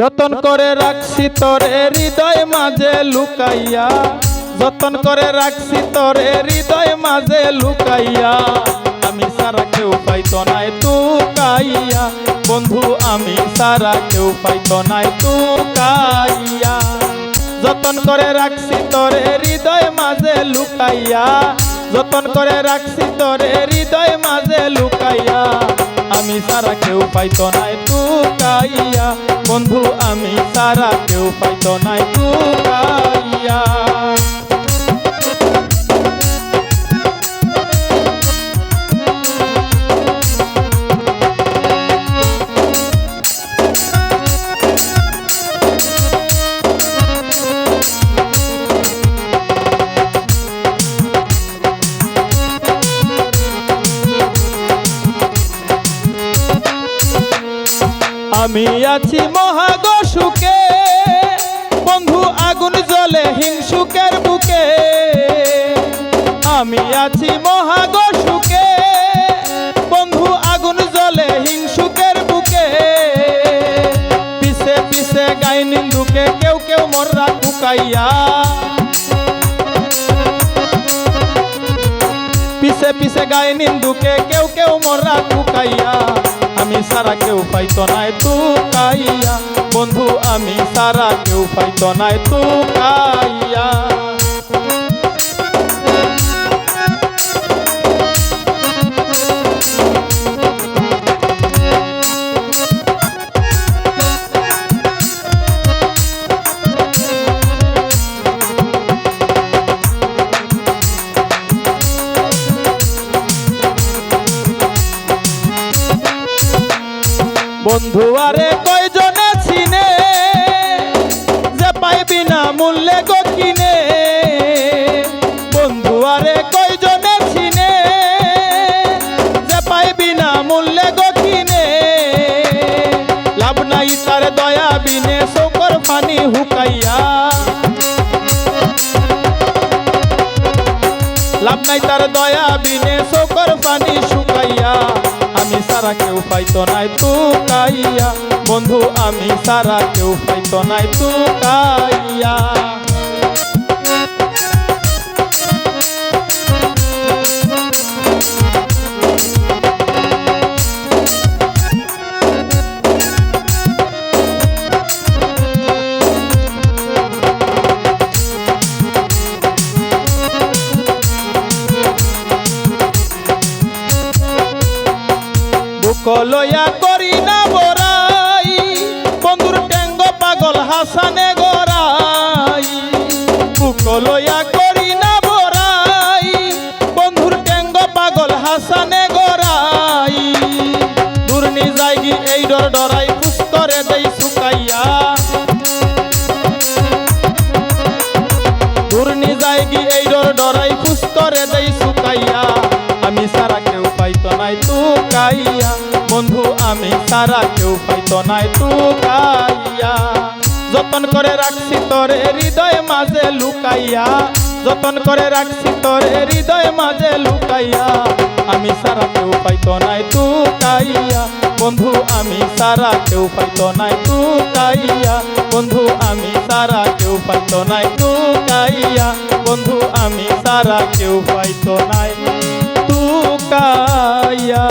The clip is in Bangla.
যতন করে রাখছি তোরে হৃদয় মাঝে লুকাইয়া। যতন করে রাখছি তোরে হৃদয় মাঝে লুকাইয়া। আমি সারা কেউ পাইতো নাই তু কাইয়া বন্ধু, আমি সারা কেউ পাইতো নাই তু কাইয়া যতন করে রাখছি তোরে হৃদয় মাঝে লুকাইয়া। যতন করে রাখছি তোরে হৃদয় মাঝে লুকাইয়া। আমি সারা কেউ পাইতো নাই তু কাইয়া বন্ধু আমি তারা কেউ পাইতো নাই। তু আমি আছি মহাগ সুখে। বন্ধু, আগুন জ্বলে হিংসুকের বুকে। আমি আছি মহাগ সুখে। বন্ধু, আগুন জ্বলে হিংসুকের বুকে। পিছে পিছে গাই নিন্দুকে কেউ কেউ মররা ঠুকাইয়া পিছে পিছে গাই নিন্দুকে কেউ কেউ মরা টুকাইয়া আমি সারা কেউ পাইতো নাই তু কাইয়া বন্ধু, আমি সারা কেউ পাইতো নাই তু কাইয়া বন্ধু, আরে কয়জনে চিনে? যে পাইবি না মূল্যে কিনে? বন্ধু, আরে কয়জনে চিনে? যে পাইবি না মূল্যে কিনে? লাভ নাই তার দয়া বিনে, শোকর পানি হুকাইয়া। লাভ নাই তার দয়া বিনে, শোকর পানি শুকাইয়া। আমি সারা কেউ পাইতো নাই তু কাইয়া বন্ধু, আমি সারা কেউ পাইতো নাই তু কাইয়া বুকলয়া করি না বরাই বন্ধুর ট্যাঙ্গ পাগল হাসানে গরাই কলয়া করি না বরাই বন্ধুর ট্যাঙ্গ পাগল হাসানে গরাই দুর্নি যাইগি এই ডর ডরাই পুস্তরে দেই শুকাইয়া। সারা কেউ পাইতো নাই তু কাইয়া যতন করে রাখছি তোরে হৃদয় মাঝে লুকাইয়া। যতন করে রাখছি তোরে হৃদয় মাঝে লুকাইয়া। আমি সারা কেউ পাইতো নাই তু বন্ধু, আমি সারা কেউ পাইতো নাই তু বন্ধু, আমি সারা কেউ পাইতো নাই তু বন্ধু, আমি সারা কেউ পাইতো নাই তু কাইয়া